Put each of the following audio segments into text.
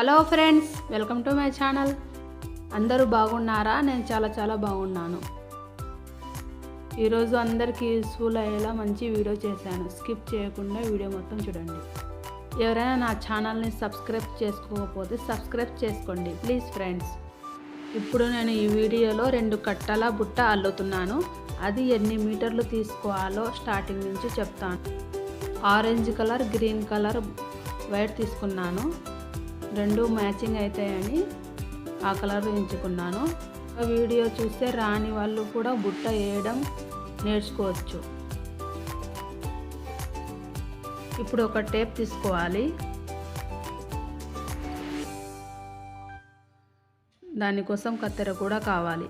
Hello friends welcome to my channel. అందరూ బాగున్నారా? నేను చాలా చాలా బాగున్నాను. ఈరోజు అందరికీ యూస్ఫుల్ అయ్యేలా మంచి వీడియో చేశాను. స్కిప్ చేయకుండా వీడియో మొత్తం చూడండి. ఎవరైనా నా ఛానల్ని సబ్స్క్రైబ్ చేసుకోకపోతే సబ్స్క్రైబ్ చేసుకోండి. ప్లీజ్ ఫ్రెండ్స్ ఇప్పుడు నేను ఈ వీడియోలో రెండు కట్టల బుట్ట అల్లుతున్నాను. అది ఎన్ని మీటర్లు తీసుకోవాలో స్టార్టింగ్ నుంచి చెప్తాను. Orange colour green colour white తీసుకున్నాను. రెండు మ్యాచింగ్ అవుతాయని ఆ కలర్ ఎంచుకున్నాను వీడియో చూస్తే రాని వాళ్ళు కూడా బుట్ట వేయడం నేర్చుకోవచ్చు. ఇప్పుడు ఒక టేప్ తీసుకోవాలి. దానికోసం కత్తెర కూడా కావాలి.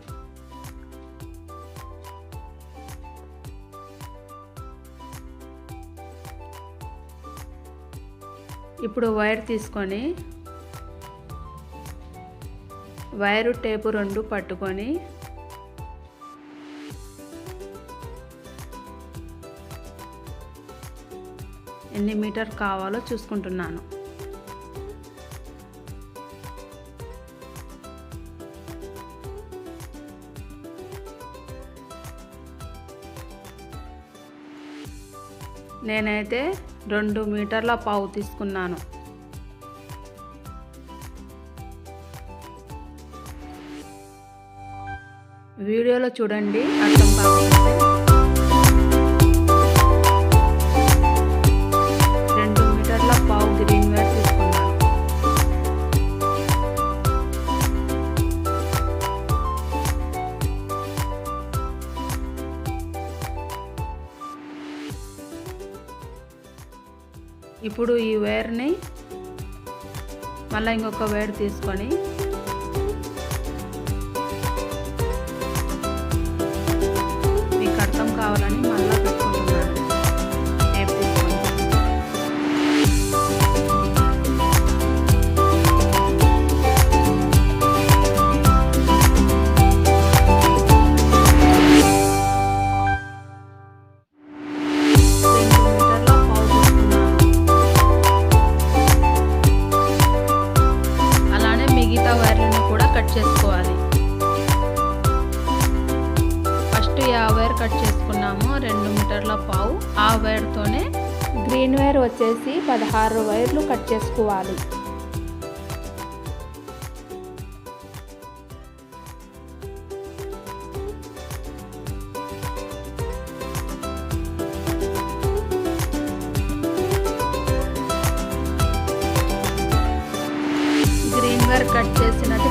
ఇప్పుడు వైర్ తీసుకొని వైరు టేపు రెండు పట్టుకొని ఎన్ని మీటర్ కావాలో చూసుకుంటున్నాను. నేనైతే రెండు మీటర్ల పావు తీసుకున్నాను. వీడియోలో చూడండి అర్థం రెండు మీటర్ల పావు గ్రీన్ వేర్ తీసుకున్నాను. ఇప్పుడు ఈ వేర్ని మళ్ళీ ఇంకొక వేర్ తీసుకొని కావాలని మళ్ళీ పెట్టుకుంటున్నాను అలానే మిగతా వైర్లను కూడా కట్ చేసుకోవాలి. ఆ వైర్ కట్ చేసుకున్నాము రెండు మీటర్ల పావు. ఆ వైర్తోనే గ్రీన్ వైర్ వచ్చేసి పదహారు వైర్లు కట్ చేసుకోవాలి. గ్రీన్ వైర్ కట్ చేసినది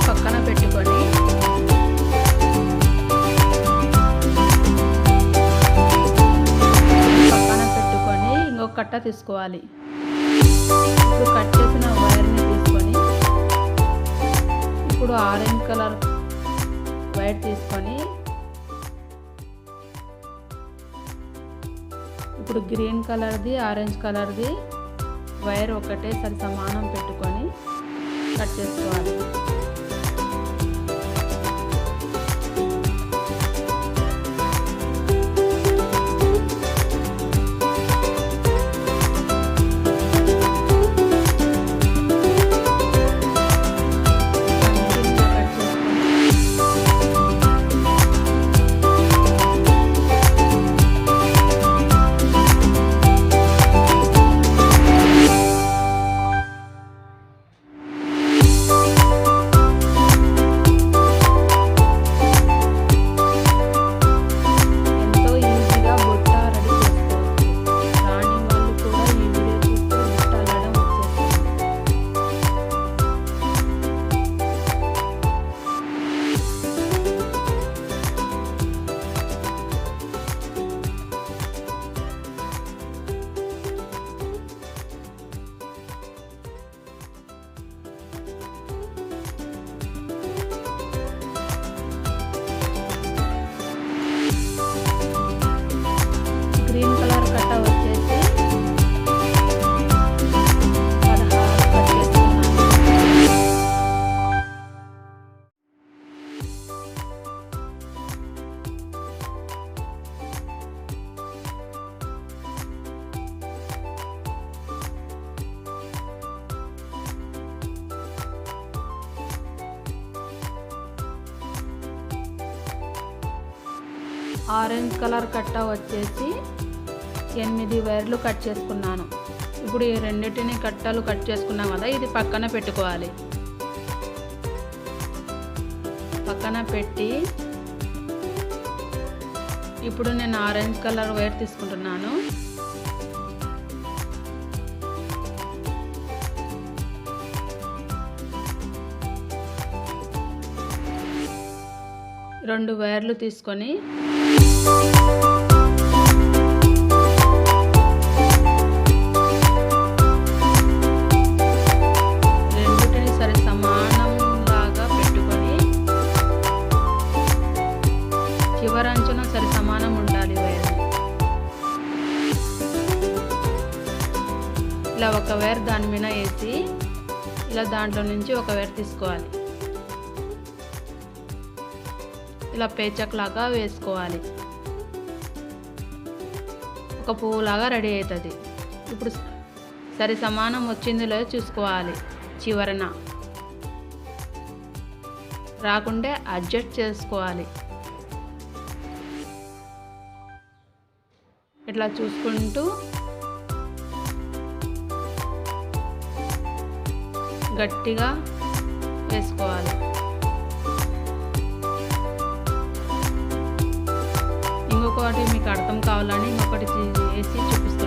కట్ట తీసుకోవాలి. ఇప్పుడు కట్ చేసిన వైర్ని తీసుకొని ఇప్పుడు ఆరెంజ్ కలర్ వైర్ తీసుకొని ఇప్పుడు గ్రీన్ కలర్ది ఆరెంజ్ కలర్ది వైర్ ఒకటే సరి సమానం పెట్టుకొని కట్ చేసుకోవాలి. ఆరెంజ్ కలర్ కట్ట వచ్చేసి ఎనిమిది వైర్లు కట్ చేసుకున్నాను. ఇప్పుడు ఈ రెండింటిని కట్టలు కట్ చేసుకున్నాం కదా ఇది పక్కన పెట్టుకోవాలి. పక్కన పెట్టి ఇప్పుడు నేను ఆరెంజ్ కలర్ వైర్ తీసుకుంటున్నాను. రెండు వైర్లు తీసుకొని రెండింటిని సరి సమానంలాగా పెట్టుకొని చివరంచున సరి సమానం ఉండాలి వైర్. ఇలా ఒక వైర్ దాని మీద వేసి ఇలా దాంట్లో నుంచి ఒక వైర్ తీసుకోవాలి. ఇలా పేచక్ లాగా వేసుకోవాలి. ఒక పువ్వులాగా రెడీ అవుతుంది. ఇప్పుడు సరి సమానం వచ్చిందిలో చూసుకోవాలి. చివరన రాకుంటే అడ్జస్ట్ చేసుకోవాలి. ఇట్లా చూసుకుంటూ గట్టిగా వేసుకోవాలి. ఇంకొకటి మీకు అర్థం కావాలని ఇంకొకటి వేసి చూపిస్తాను.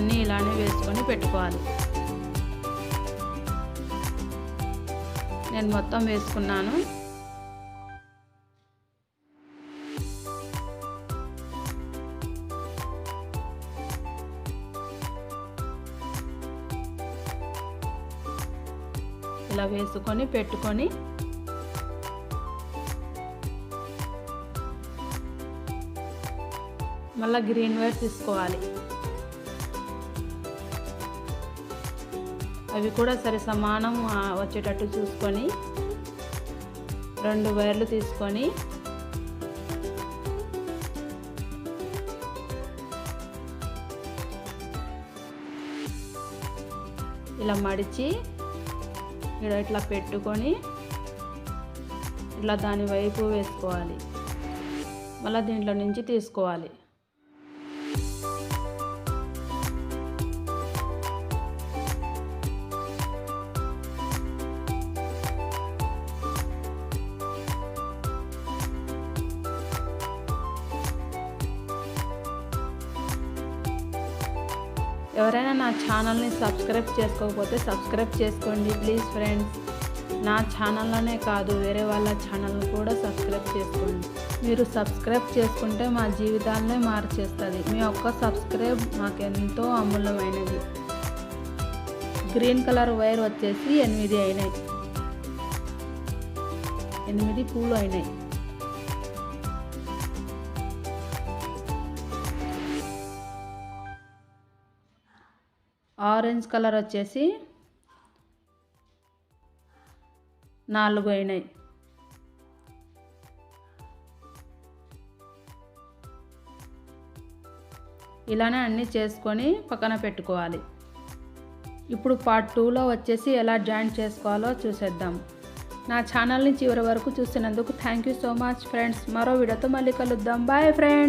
అన్నీ ఇలానే వేసుకొని పెట్టుకోవాలి. నేను మొత్తం వేసుకున్నాను. ఇలా వేసుకొని పెట్టుకొని మళ్ళీ గ్రీన్ వైర్ తీసుకోవాలి. అవి కూడా సరి సమానం వచ్చేటట్టు చూసుకొని రెండు వైర్లు తీసుకొని ఇలా మడిచి ఇలా ఇట్లా పెట్టుకొని ఇట్లా దాని వైపు వేసుకోవాలి. మళ్ళీ దీంట్లో నుంచి తీసుకోవాలి. ఎవరైనా నా ఛానల్ని సబ్స్క్రైబ్ చేసుకోకపోతే సబ్స్క్రైబ్ చేసుకోండి ప్లీజ్ ఫ్రెండ్స్. నా ఛానల్లోనే కాదు వేరే వాళ్ళ ఛానల్ని కూడా సబ్స్క్రైబ్ చేసుకోండి. మీరు సబ్స్క్రైబ్ చేసుకుంటే మా జీవితాలనే మార్చేస్తుంది. మీ ఒక్క సబ్స్క్రైబ్ మాకు ఎంతో అమూల్యమైనది. గ్రీన్ కలర్ వైర్ వచ్చేసి ఎనిమిది అయినాయి. ఎనిమిది పూలు అయినాయి. ఆరెంజ్ కలర్ వచ్చేసి నాలుగు అయినాయి. ఇలానే అన్నీ చేసుకొని పక్కన పెట్టుకోవాలి. ఇప్పుడు పార్ట్ టూలో వచ్చేసి ఎలా జాయిన్ చేసుకోవాలో చూసేద్దాం. నా ఛానల్ని చివరి వరకు చూసినందుకు thank you so much friends మరో వీడియోతో మళ్ళీ కలుద్దాం. Bye friends